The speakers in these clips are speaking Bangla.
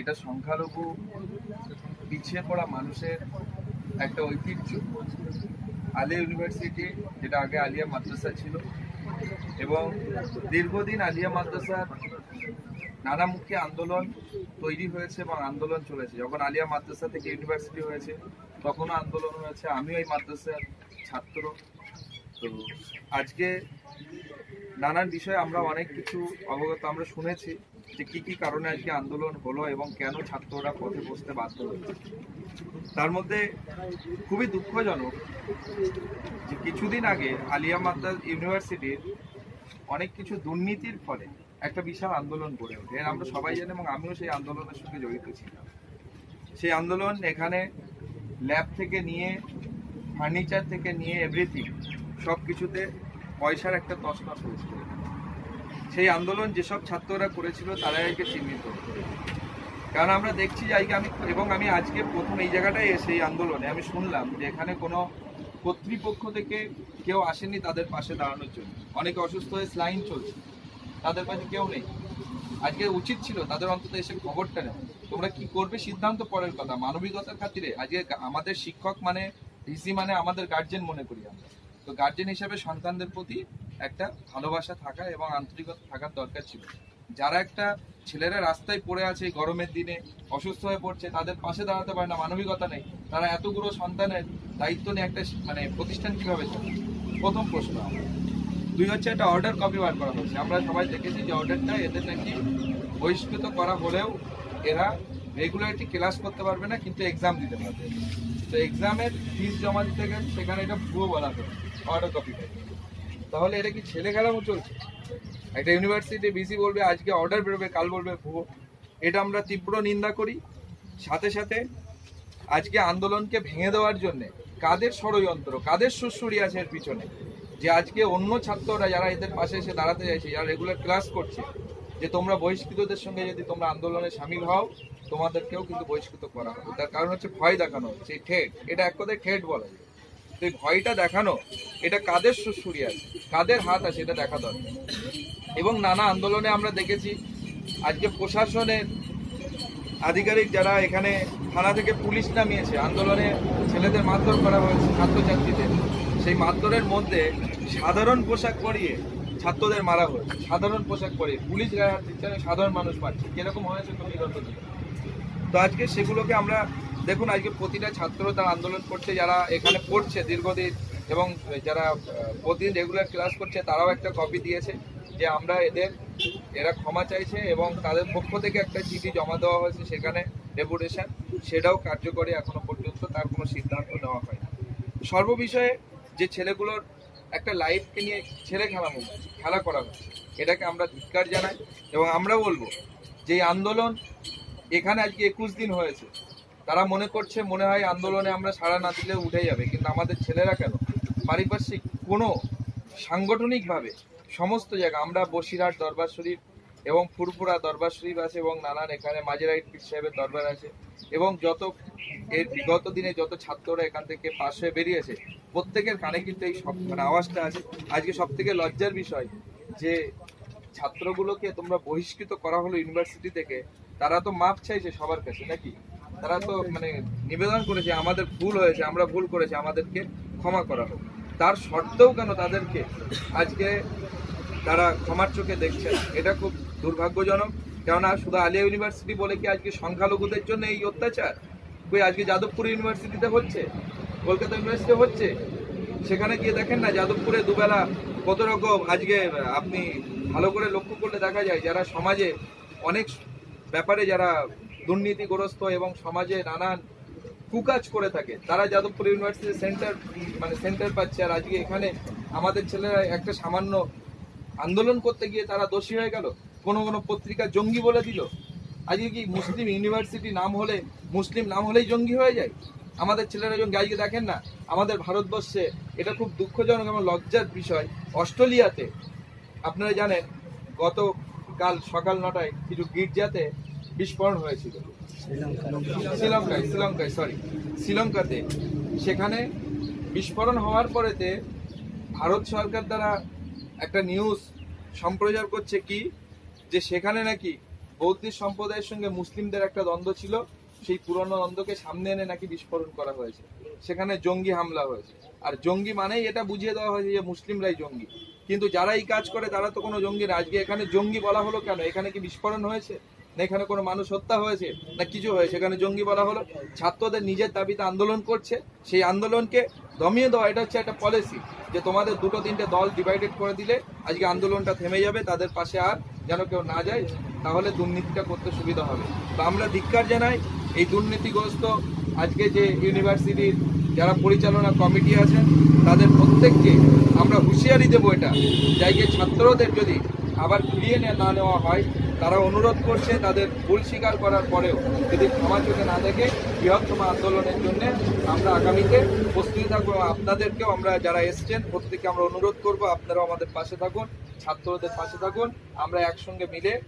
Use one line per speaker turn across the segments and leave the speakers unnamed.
এটা সংখ্যালঘু পিছিয়ে পড়া মানুষের একটা ঐতিহ্য। আলিয়া ইউনিভার্সিটি, যেটা আগে আলিয়া মাদ্রাসা ছিল, এবং দীর্ঘদিন আলিয়া মাদ্রাসার নানামুখী আন্দোলন তৈরি হয়েছে এবং আন্দোলন চলেছে। যখন আলিয়া মাদ্রাসা থেকে ইউনিভার্সিটি হয়েছে, তখনও আন্দোলন হয়েছে। আমিও এই মাদ্রাসার ছাত্র। তো আজকে নানান বিষয়ে আমরা অনেক কিছু অবগত আমরা শুনেছি যে কি কি কারণে আজকে আন্দোলন হলো এবং কেন ছাত্ররা পথে বসতে বাধ্য হয়েছে তার মধ্যে খুবই দুঃখজনক যে কিছুদিন আগে আলিয়া মাদ্রাস ইউনিভার্সিটির অনেক কিছু দুর্নীতির ফলে একটা বিশাল আন্দোলন গড়ে ওঠে। আমরা সবাই জানি এবং আমিও সেই আন্দোলনের সঙ্গে জড়িত ছিলাম। সেই আন্দোলন এখানে ল্যাব থেকে নিয়ে, ফার্নিচার থেকে নিয়ে এভরিথিং সব কিছুতে পয়সার একটা তছনছ হয়েছিল। সেই আন্দোলন যেসব ছাত্ররা করেছিল, তারাই আজকে চিহ্নিত কারণ আমরা দেখছি যে আজকে আমি এবং আমি আজকে প্রথম এই জায়গাটায় এসে এই আন্দোলনে আমি শুনলাম যে এখানে কোনো কর্তৃপক্ষ থেকে কেউ আসেনি তাদের পাশে দাঁড়ানোর জন্য। অনেকে অসুস্থ হয়ে স্লাইন চলছে। তাদের পাশে কেউ নেই। আজকে উচিত ছিল তাদের অন্তত এসে খবরটা নেয় তোমরা কি করবে? সিদ্ধান্ত পরের কথা। মানবিকতার খাতিরে আজকে আমাদের শিক্ষক মানে ডিসি মানে আমাদের গার্জেন মনে করি আমরা। তো গার্জেন হিসেবে সন্তানদের প্রতি একটা ভালোবাসা থাকা এবং আন্তরিকতা থাকার দরকার ছিল। যারা একটা ছেলেরা রাস্তায় পড়ে আছে গরমের দিনে, অসুস্থ হয়ে পড়ছে, তাদের পাশে দাঁড়াতে পারে না, মানবিকতা নেই, তারা এতগুলো সন্তানের দায়িত্ব নিয়ে একটা মানে প্রতিষ্ঠান কীভাবে চলে প্রথম প্রশ্ন দুই হচ্ছে একটা অর্ডার কপি বার করা হয়েছে। আমরা সবাই দেখেছি যে অর্ডারটা এদের নাকি বহিষ্কৃত করা হলেও এরা রেগুলারিটি ক্লাস করতে পারবে না, কিন্তু এক্সাম দিতে পারবে। তো এক্সামের ফিস জমা দিতে গেলে সেখানে এটা ভুয়ো বলা হবে অর্ডার কপিটা তাহলে এটা কি ছেলে খেলামো চলছে? একটা ইউনিভার্সিটি বিসি বলবে, আজকে অর্ডার বেরোবে, কাল বলবে ভুয়ো। এটা আমরা তীব্র নিন্দা করি। সাথে সাথে আজকে আন্দোলনকে ভেঙে দেওয়ার জন্য কাদের ষড়যন্ত্র, কাদের সুসুরি আছে এর পিছনে? যে আজকে অন্য ছাত্ররা যারা এদের পাশে এসে দাঁড়াতে চাইছে, যারা রেগুলার ক্লাস করছে, যে তোমরা বহিষ্কৃতদের সঙ্গে যদি তোমরা আন্দোলনে সামিল হও তোমাদেরকেও কিন্তু বহিষ্কৃত করা হবে। তার কারণ হচ্ছে ভয় দেখানো এই ঠেট, এটা এক কথায় ঠেট বলা যায়। তো এই ভয়টা দেখানো, এটা কাদের সুসুরি আছে? কাদের হাত আছে এটা দেখা দরকার। এবং নানা আন্দোলনে আমরা দেখেছি, আজকে প্রশাসনের আধিকারিক যারা এখানে থানা থেকে পুলিশ নামিয়েছে, আন্দোলনে ছেলেদের মারধর করা হয়েছে ছাত্রছাত্রীদের, সেই মারধরের মধ্যে সাধারণ পোশাক পরিয়ে ছাত্রদের মারা হয়েছে। সাধারণ পোশাক পরিয়ে, পুলিশ গায়ে হাত দিচ্ছে সাধারণ মানুষ পাচ্ছে কীরকম হয়েছে তুমি দিনে। তো আজকে সেগুলোকে আমরা, দেখুন, আজকে প্রতিটা ছাত্র তার আন্দোলন করছে, যারা এখানে পড়ছে দীর্ঘদিন এবং যারা প্রতিদিন রেগুলার ক্লাস করছে, তারাও একটা কপি দিয়েছে যে আমরা এদের, এরা ক্ষমা চাইছে এবং তাদের পক্ষ থেকে একটা চিঠি জমা দেওয়া হয়েছে সেখানে ডেপুটেশন সেটাও কার্যকরী এখনও পর্যন্ত, তার কোনো সিদ্ধান্ত নেওয়া হয় সর্ববিষয়ে যে ছেলেগুলোর একটা লাইফকে নিয়ে ছেলে খেলা মনে খেলা করা হচ্ছে, এটাকে আমরা ধিক্কার জানাই এবং আমরা বলব যে আন্দোলন এখানে আজকে একুশ দিন হয়েছে। তারা মনে করছে, মনে হয় আন্দোলনে আমরা সাড়া না দিলে উঠে যাবে, কিন্তু আমাদের ছেলেরা কেন? পারিপার্শ্বিক কোনো সাংগঠনিকভাবে সমস্ত জায়গা আমরা বসিরহাট, দরবার শরীফ এবং ফুরফুরা দরবার শরীফ আছে এবং নানান এখানে মাঝেরাইট পীর সাহেবের দরবার আছে এবং যত এর বিগত দিনে যত ছাত্ররা এখান থেকে পাশ হয়ে বেরিয়েছে, প্রত্যেকের কানে কিন্তু এই সব মানে আওয়াজটা আছে আজকে সব থেকে লজ্জার বিষয় যে ছাত্রগুলোকে তোমরা বহিষ্কৃত করা হলো ইউনিভার্সিটি থেকে তারা তো মাপ চাইছে সবার কাছে, নাকি? তারা তো মানে নিবেদন করেছে, আমাদের ভুল হয়েছে, আমরা ভুল করেছি, আমাদেরকে ক্ষমা করা হোক। তার সত্ত্বেও কেন তাদেরকে আজকে তারা ক্ষমার চোখে দেখছে এটা খুব দুর্ভাগ্যজনক। কেননা শুধু আলিয়া ইউনিভার্সিটি বলে কি আজকে সংখ্যালঘুদের জন্য এই অত্যাচার? কই, আজকে যাদবপুর ইউনিভার্সিটিতে হচ্ছে? কলকাতা ইউনিভার্সিটি হচ্ছে? সেখানে গিয়ে দেখেন না, যাদবপুরে দুবেলা কত রকম আজকে আপনি ভালো করে লক্ষ্য করলে দেখা যায় যারা সমাজে অনেক ব্যাপারে যারা দুর্নীতিগ্রস্ত এবং সমাজে নানান কুকাজ করে থাকে, তারা যাদবপুর ইউনিভার্সিটি সেন্টার মানে সেন্টার পাচ্ছে। আর আজকে এখানে আমাদের ছেলেরা একটা সামান্য আন্দোলন করতে গিয়ে তারা দোষী হয়ে গেল। কোনো কোনো পত্রিকা জঙ্গি বলে দিল। আজকে কি মুসলিম ইউনিভার্সিটি নাম হলে, মুসলিম নাম হলেই জঙ্গি হয়ে যায়? আমাদের ছেলেরা যখন আজকে দেখেন না, আমাদের ভারতবর্ষে এটা খুব দুঃখজনক এবং লজ্জার বিষয়। অস্ট্রেলিয়াতে, আপনারা জানেন গতকাল সকাল নটায় কিছু গির্জাতে বিস্ফোরণ হয়েছিল। শ্রীলঙ্কায় শ্রীলঙ্কায় সরি শ্রীলঙ্কাতে। সেখানে বিস্ফোরণ হওয়ার পরেতে ভারত সরকার দ্বারা একটা নিউজ সম্প্রচার করছে কি, যে সেখানে নাকি বৌদ্ধিস্ট সম্প্রদায়ের সঙ্গে মুসলিমদের একটা দ্বন্দ্ব ছিল, সেই পুরনো দ্বন্দ্বকে সামনে এনে নাকি বিস্ফোরণ করা হয়েছে। সেখানে জঙ্গি হামলা হয়েছে। আর জঙ্গি মানেই এটা বুঝিয়ে দেওয়া হয়েছে যে মুসলিমরাই জঙ্গি। কিন্তু যারা এই কাজ করে, তারা তো কোনো জঙ্গি না আজকে এখানে জঙ্গি বলা হলো কেন? এখানে কি বিস্ফোরণ হয়েছে? না এখানে কোনো মানুষ হত্যা হয়েছে? না কিছু হয়েছে? এখানে জঙ্গি বলা হলো। ছাত্রদের নিজের দাবিতে আন্দোলন করছে। সেই আন্দোলনকে দমিয়ে দেওয়া, এটা হচ্ছে একটা পলিসি যে তোমাদের দুটো তিনটে দল ডিভাইডেড করে দিলে আজকে আন্দোলনটা থেমে যাবে, তাদের পাশে আর যেন কেউ না যায়, তাহলে দুর্নীতিটা করতে সুবিধা হবে। তো আমরা ধিক্কার জানাই, এই দুর্নীতিগ্রস্ত আজকে যে ইউনিভার্সিটির যারা পরিচালনা কমিটি আছেন, তাদের প্রত্যেককে আমরা হুঁশিয়ারি দেবো এটা। যাই যাইকে ছাত্রদের যদি আবার ফিরিয়ে নে- নেওয়া হয়, তারা অনুরোধ করছে তাদের ভুল স্বীকার করার পরেও যদি ক্ষমা চোখে না দেখে বৃহত্তম আন্দোলনের জন্য আমরা আগামীতে প্রস্তুতি থাকব। আপনাদেরকেও আমরা যারা এসছেন, প্রত্যেককে আমরা অনুরোধ করব, আপনারাও আমাদের পাশে থাকুন, ছাত্রদের পাশে থাকুন। আমরা একসঙ্গে মিলে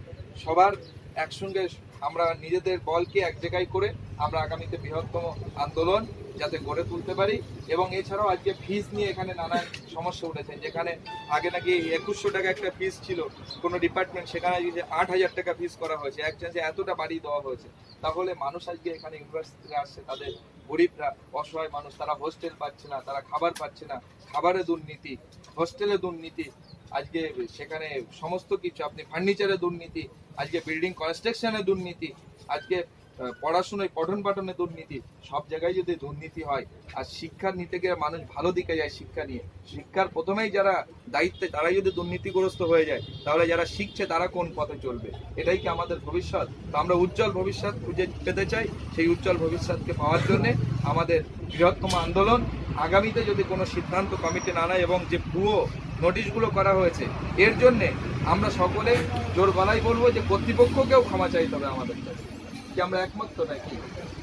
সবার একসঙ্গে আমরা নিজেদের বলকে এক জায়গায় করে আমরা আগামীতে বৃহত্তম আন্দোলন যাতে গড়ে তুলতে পারি। এবং এছাড়াও আজকে ফিস নিয়ে এখানে নানান সমস্যা উঠেছে, যেখানে আগে নাকি একুশশো টাকা একটা ফিস ছিল, কোনো ডিপার্টমেন্ট সেখানে আজকে আট হাজার টাকা ফিস করা হয়েছে এক চান্সে এতটা বাড়িয়ে দেওয়া হয়েছে। তাহলে মানুষ আজকে এখানে ইউনিভার্সিটিতে আসছে, তাদের গরিবরা, অসহায় মানুষ, তারা হোস্টেল পাচ্ছে না, তারা খাবার পাচ্ছে না খাবারে দুর্নীতি হোস্টেলে দুর্নীতি, আজকে সেখানে সমস্ত কিছু, আপনি ফার্নিচারে দুর্নীতি, আজকে বিল্ডিং কনস্ট্রাকশনে দুর্নীতি, আজকে পড়াশোনায় পঠন পাঠনে দুর্নীতি, সব জায়গায় যদি দুর্নীতি হয়, আর শিক্ষা নিতে গিয়ে মানুষ ভালো দিকে যায় শিক্ষা নিয়ে। শিক্ষার প্রথমেই যারা দায়িত্বে, তারাই যদি দুর্নীতিগ্রস্ত হয়ে যায়, তাহলে যারা শিখছে তারা কোন পথে চলবে? এটাই কি আমাদের ভবিষ্যৎ? তো আমরা উজ্জ্বল ভবিষ্যৎ খুঁজে পেতে চাই, সেই উজ্জ্বল ভবিষ্যৎকে পাওয়ার জন্য আমাদের বৃহত্তম আন্দোলন। আগামীতে যদি কোনো সিদ্ধান্ত কমিটি না নেয় এবং যে ভুয়ো নোটিশগুলো করা হয়েছে, এর জন্যে আমরা সকলে জোর গলায় বলব যে কর্তৃপক্ষকেও ক্ষমা চাইতে হবে আমাদের কাছে। কি আমরা একমত তো নাকি?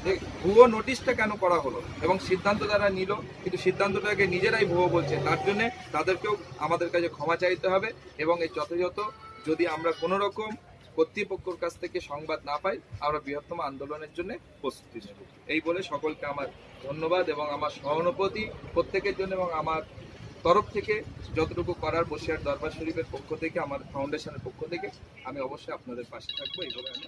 যে ভুয়ো নোটিশটা কেন করা হলো? এবং সিদ্ধান্ত তারা নিল, কিন্তু সিদ্ধান্তটাকে নিজেরাই ভুয়ো বলছে, তার জন্যে তাদেরকেও আমাদের কাছে ক্ষমা চাইতে হবে এবং এই যথাযথ যদি আমরা কোনো রকম কর্তৃপক্ষের কাছ থেকে সংবাদ না পাই, আমরা বৃহত্তম আন্দোলনের জন্য প্রস্তুতি নেব। এই বলে সকলকে আমার ধন্যবাদ এবং আমার সহানুভূতি প্রত্যেকের জন্য এবং আমার তরফ থেকে যতটুকু করার বসিয়ার দরবার শরীফের পক্ষ থেকে, আমার ফাউন্ডেশনের পক্ষ থেকে, আমি অবশ্যই আপনাদের পাশে থাকব। এইভাবে আমি